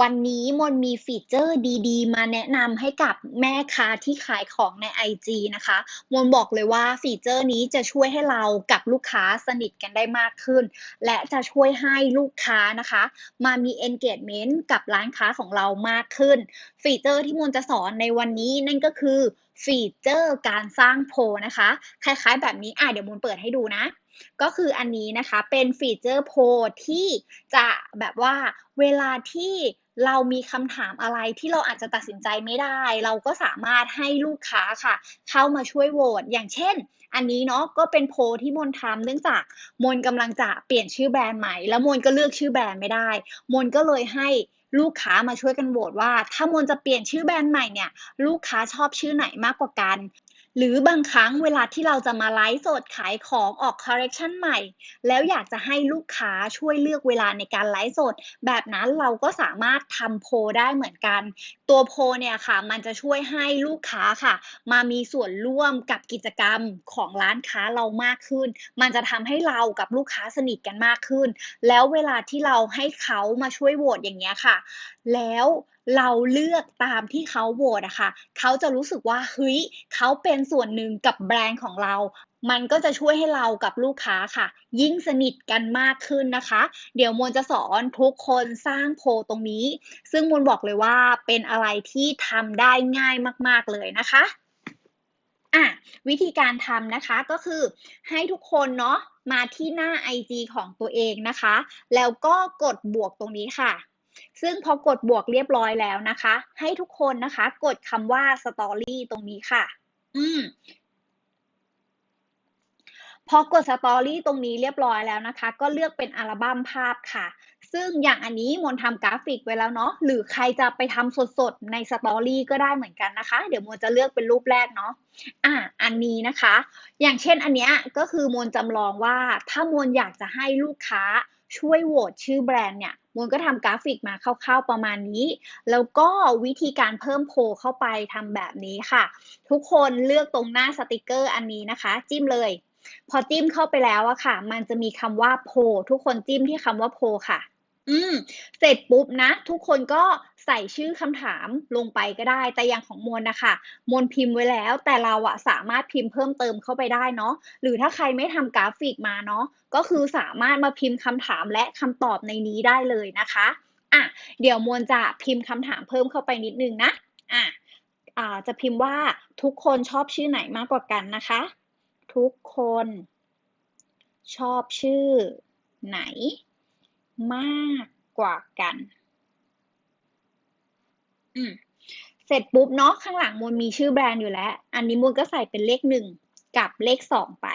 วันนี้มนมีฟีเจอร์ดีๆ มาแนะนำให้กับแม่ค้าที่ขายของในไอจีนะคะ มนบอกเลยว่าฟีเจอร์นี้จะช่วยให้เรากับลูกค้าสนิทกันได้มากขึ้น และจะช่วยให้ลูกค้านะคะ มามี engagement กับร้านค้าของเรามากขึ้น ฟีเจอร์ที่มนจะสอนในวันนี้นั่นก็คือ ฟีเจอร์การสร้างโพนะคะ คล้ายๆแบบนี้อะเดี๋ยวมนเปิดให้ดูนะ ก็คืออันนี้นะคะเป็นฟีเจอร์โพที่จะแบบว่าเวลาที่ เรามีคำถามอะไรที่เราอาจจะตัดสินใจไม่ได้ เราก็สามารถให้ลูกค้าค่ะ เข้ามาช่วยโหวตอย่างเช่น อันนี้เนาะก็เป็นโพลที่มนทำเนื่องจากมนกำลังจะเปลี่ยนชื่อแบรนด์ใหม่ แล้วมนก็เลือกชื่อแบรนด์ไม่ได้ มนก็เลยให้ลูกค้ามาช่วยกันโหวตว่า ถ้ามนจะเปลี่ยนชื่อแบรนด์ใหม่เนี่ย ลูกค้าชอบชื่อไหนมากกว่ากัน หรือบางครั้งเวลาที่เราจะมาไลฟ์สดขายของออกคอร์เรคชันใหม่ แล้วอยากจะให้ลูกค้าช่วยเลือกเวลาในการไลฟ์สด แบบนั้นเราก็สามารถทำโพได้เหมือนกัน ตัวโพเนี่ยค่ะ มันจะช่วยให้ลูกค้าค่ะ มามีส่วนร่วมกับกิจกรรมของร้านค้าเรามากขึ้น มันจะทำให้เรากับลูกค้าสนิทกันมากขึ้น แล้วเวลาที่เราให้เขามาช่วยโหวตอย่างเงี้ยค่ะ แล้ว เราเลือกตามที่เขาโหวตอะค่ะเขาจะรู้สึกว่าเฮ้ยเขาเป็นส่วนหนึ่งกับแบรนด์ของเรา มันก็จะช่วยให้เรากับลูกค้าค่ะ ยิ่งสนิทกันมากขึ้นนะคะ เดี๋ยวมวลจะสอนทุกคนสร้างโพตรงนี้ ซึ่งมวลบอกเลยว่าเป็นอะไรที่ทำได้ง่ายมาก ๆเลยนะคะอะวิธีการทำนะคะก็คือให้ทุกคนเนาะมาที่หน้า IG ของตัวเองนะคะ แล้วก็กดบวกตรงนี้ค่ะ ซึ่งพอกดบวกเรียบร้อยแล้วนะคะ ให้ทุกคนนะคะ กดคำว่า Story ตรงนี้ค่ะ อืมพอกด Story ตรงนี้เรียบร้อยแล้วนะคะ ก็เลือกเป็นอัลบั้มภาพค่ะ ซึ่งอย่างอันนี้มนทำกราฟิกไว้แล้วเนาะหรือใครจะไปทำสดๆในสตอรี่ก็ได้เหมือนกันนะคะ เดี๋ยวมนจะเลือกเป็นรูปแรกเนาะอะอันนี้นะคะ อย่างเช่นอันเนี้ยก็คือมนจำลองว่าถ้ามนอยากจะให้ลูกค้าช่วยโหวตชื่อแบรนด์เนี่ย มนก็ทำกราฟิกมาคร่าวๆประมาณนี้ แล้วก็วิธีการเพิ่มโพเข้าไปทำแบบนี้ค่ะ ทุกคนเลือกตรงหน้าสติกเกอร์อันนี้นะคะ จิ้มเลย พอจิ้มเข้าไปแล้วอะค่ะ มันจะมีคำว่าโพทุกคนจิ้มที่คำว่าโพค่ะ อืม เสร็จปุ๊บนะ ทุกคนก็ใส่ชื่อคำถามลงไปก็ได้ แต่อย่างของมวลนะคะมวลพิมพ์ไว้แล้ว แต่เราอะสามารถพิมพ์เพิ่มเติมเข้าไปได้เนาะหรือถ้าใครไม่ทำกราฟิกมาเนาะก็คือสามารถมาพิมพ์คำถามและคำตอบในนี้ได้เลยนะคะอะเดี๋ยวมวลจะพิมพ์คำถามเพิ่มเข้าไปนิดนึงนะอะอ่าจะพิมพ์ว่าทุกคนชอบชื่อไหนมากกว่ากันนะคะ ทุกคน ชอบชื่อไหน มากกว่ากัน อืม เสร็จปุ๊บเนาะข้างหลังมวลมีชื่อแบรนด์อยู่แล้ว อันนี้มวลก็ใส่เป็นเลขหนึ่งกับเลขสองไป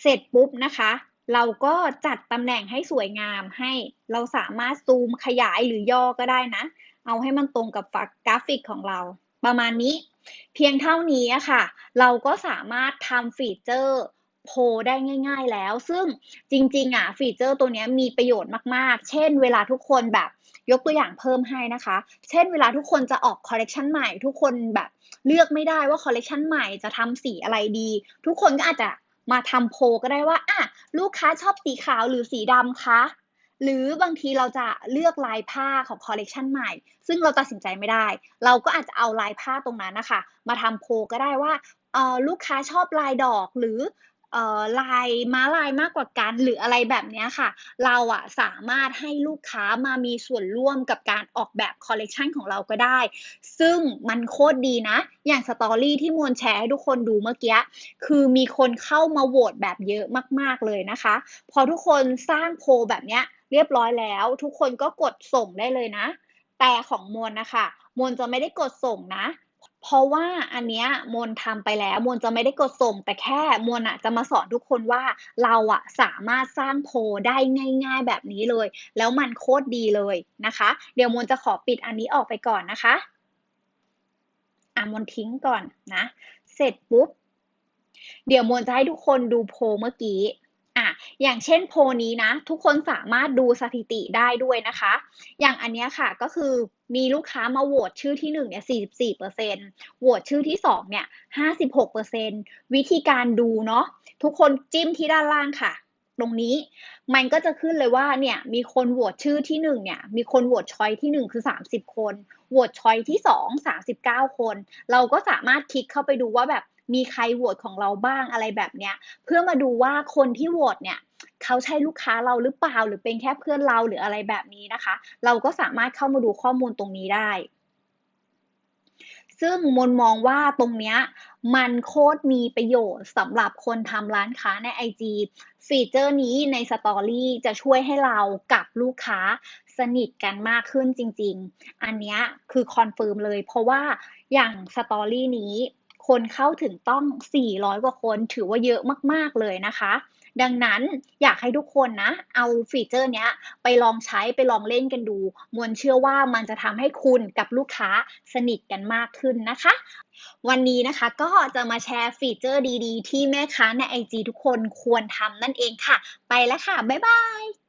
เสร็จปุ๊บนะคะ เราก็จัดตำแหน่งให้สวยงามให้เราสามารถซูมขยายหรือย่อก็ได้นะ เอาให้มันตรงกับฝักกราฟิกของเรา ประมาณนี้ เพียงเท่านี้ค่ะ เราก็สามารถทำฟีเจอร์ โพได้ง่าย ๆ แล้ว ซึ่งจริง ๆ อะ ฟีเจอร์ตัวนี้มีประโยชน์มากๆ เช่น เวลาทุกคนแบบยกตัวอย่างเพิ่มให้นะคะ เช่น เวลาทุกคนจะออกคอลเลกชันใหม่ ทุกคนแบบเลือกไม่ได้ว่าคอลเลกชันใหม่จะทำสีอะไรดี ทุกคนก็อาจจะมาทำโพก็ได้ว่าอะลูกค้าชอบสีขาวหรือสีดำคะหรือบางทีเราจะเลือกลายผ้าของคอลเลกชันใหม่ ซึ่งเราตัดสินใจไม่ได้ เราก็อาจจะเอาลายผ้าตรงนั้นนะคะ มาทำโพก็ได้ว่าลูกค้าชอบลายดอกหรือ ลายม้าลายมากกว่ากันหรืออะไรแบบนี้ค่ะ เราอะสามารถให้ลูกค้ามามีส่วนร่วมกับการออกแบบคอลเลกชันของเราก็ได้ ซึ่งมันโคตรดีนะ อย่างสตอรี่ที่มวลแชร์ให้ทุกคนดูเมื่อกี้ คือมีคนเข้ามาโหวตแบบเยอะมาก ๆ เลยนะคะ พอทุกคนสร้างโพลแบบนี้เรียบร้อยแล้ว ทุกคนก็กดส่งได้เลยนะ แต่ของมวลนะคะ มวลจะไม่ได้กดส่งนะ เพราะว่าอันเนี้ยมนทำไปแล้วมนจะไม่ได้กดส่ง แต่แค่มนอะจะมาสอนทุกคนว่าเราอะสามารถสร้างโพได้ง่าย ๆแบบนี้เลย แล้วมันโคตรดีเลยนะคะ เดี๋ยวมนจะขอปิดอันนี้ออกไปก่อนนะคะอะมนทิ้งก่อนนะ เสร็จปุ๊บ เดี๋ยวมนจะให้ทุกคนดูโพเมื่อกี้ อย่างเช่นโพนี้นะ ทุกคนสามารถดูสถิติได้ด้วยนะคะ อย่างอันนี้ค่ะก็คือมีลูกค้ามาโหวตชื่อที่1เนี่ย44%โหวตชื่อที่2เนี่ย56%วิธีการดูเนาะทุกคนจิ้มที่ด้านล่างค่ะ ตรงนี้มันก็จะขึ้นเลยว่าเนี่ยมีคนโหวตชื่อที่หนึ่งเนี่ยมีคนโหวตชอยที่หนึ่งคือ 30 คนโหวตชอยที่สอง39 คน เราก็สามารถคลิกเข้าไปดูว่าแบบ มีใครโหวตของเราบ้างอะไรแบบเนี้ย เพื่อมาดูว่าคนที่โหวตเนี่ยเขาใช่ลูกค้าเราหรือเปล่าหรือเป็นแค่เพื่อนเราหรืออะไรแบบนี้นะคะ เราก็สามารถเข้ามาดูข้อมูลตรงนี้ได้ ซึ่งมนมองว่าตรงเนี้ยมันโคตรมีประโยชน์สำหรับคนทำร้านค้าใน IG ฟีเจอร์นี้ในสตอรี่จะช่วยให้เรากับลูกค้าสนิทกันมากขึ้นจริง ๆ อันเนี้ยคือคอนเฟิร์มเลยเพราะว่าอย่างสตอรี่นี้ คนเข้าถึงต้อง 400 กว่าคนถือว่าเยอะมาก ๆ เลยนะคะ ดังนั้นอยากให้ทุกคนนะ เอาฟีเจอร์นี้ไปลองใช้ไปลองเล่นกันดู มวลเชื่อว่ามันจะทำให้คุณกับลูกค้าสนิทกันมากขึ้นนะคะ วันนี้นะคะก็จะมาแชร์ฟีเจอร์ดีๆ ที่แม่ค้าใน IG ทุกคนควรทำนั่นเองค่ะ ไปแล้วค่ะ บ๊ายบาย